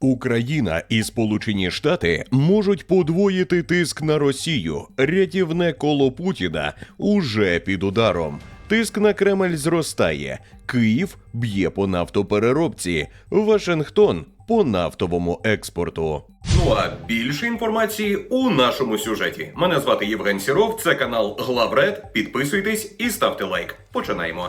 Україна і Сполучені Штати можуть подвоїти тиск на Росію. Рятівне коло Путіна уже під ударом. Тиск на Кремль зростає. Київ б'є по нафтопереробці. Вашингтон по нафтовому експорту. Ну а більше інформації у нашому сюжеті. Мене звати Євген Сіров. Це канал Главред. Підписуйтесь і ставте лайк. Починаємо.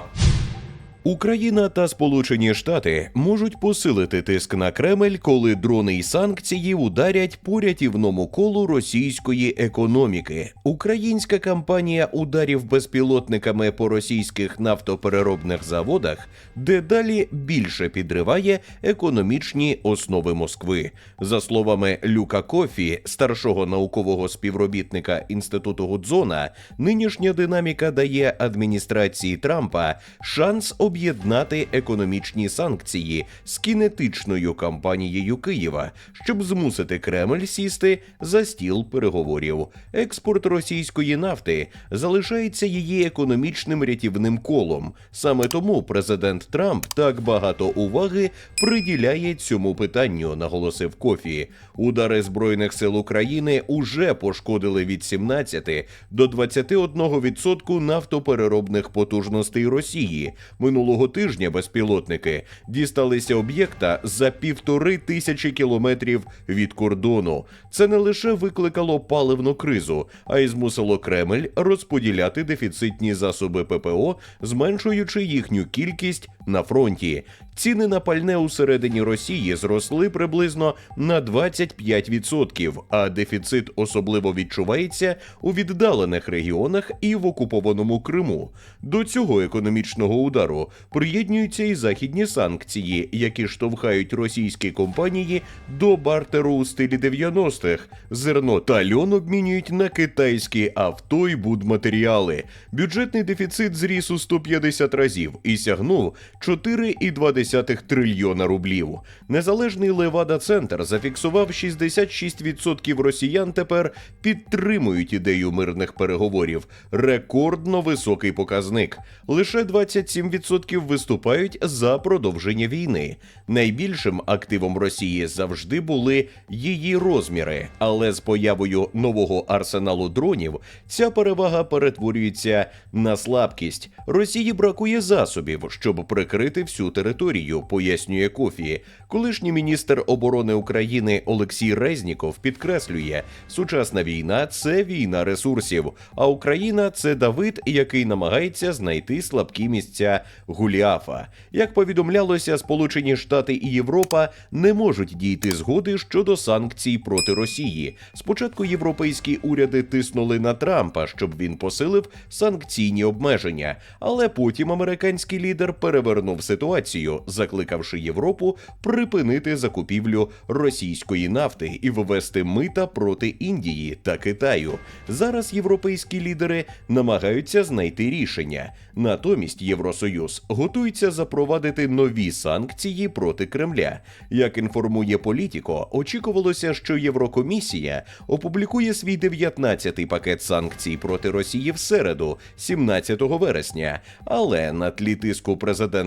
Україна та Сполучені Штати можуть посилити тиск на Кремль, коли дрони й санкції ударять по рятівному колу російської економіки. Українська кампанія ударів безпілотниками по російських нафтопереробних заводах дедалі більше підриває економічні основи Москви. За словами Люка Кофі, старшого наукового співробітника інституту Гудзона, нинішня динаміка дає адміністрації Трампа шанс об'єднати економічні санкції з кінетичною кампанією Києва, щоб змусити Кремль сісти за стіл переговорів. Експорт російської нафти залишається її економічним рятівним колом. Саме тому президент Трамп так багато уваги приділяє цьому питанню, наголосив Кофі. Удари збройних сил України уже пошкодили від 17 до 21% нафтопереробних потужностей Росії. Минулого тижня безпілотники дісталися об'єкта за півтори тисячі кілометрів від кордону. Це не лише викликало паливну кризу, а й змусило Кремль розподіляти дефіцитні засоби ППО, зменшуючи їхню кількість на фронті. Ціни на пальне у середині Росії зросли приблизно на 25%, а дефіцит особливо відчувається у віддалених регіонах і в окупованому Криму. До цього економічного удару приєднуються і західні санкції, які штовхають російські компанії до бартеру у стилі 90-х. Зерно та льон обмінюють на китайські авто і будматеріали. Бюджетний дефіцит зріс у 150 разів і сягнув 4,2 трильйона рублів. Незалежний Левада Центр зафіксував 66% росіян тепер підтримують ідею мирних переговорів. Рекордно високий показник. Лише 27% виступають за продовження війни. Найбільшим активом Росії завжди були її розміри, але з появою нового арсеналу дронів ця перевага перетворюється на слабкість. Росії бракує засобів, щоб прикрити всю територію, пояснює Кофі. Колишній міністр оборони України Олексій Резніков підкреслює, сучасна війна це війна ресурсів, а Україна це Давид, який намагається знайти слабкі місця Гуліафа. Як повідомлялося, Сполучені Штати і Європа не можуть дійти згоди щодо санкцій проти Росії. Спочатку європейські уряди тиснули на Трампа, щоб він посилив санкційні обмеження, але потім американський лідер перевернув ситуацію, закликавши Європу припинити закупівлю російської нафти і ввести мита проти Індії та Китаю. Зараз європейські лідери намагаються знайти рішення. Натомість Євросоюз готується запровадити нові санкції проти Кремля. Як інформує Політіко, очікувалося, що Єврокомісія опублікує свій 19-й пакет санкцій проти Росії в середу, 17 вересня. Але на тлі тиску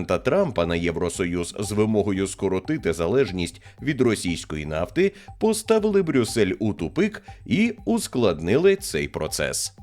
президента Трампа на Євросоюз з вимогою скоротити залежність від російської нафти поставили Брюссель у тупик і ускладнили цей процес.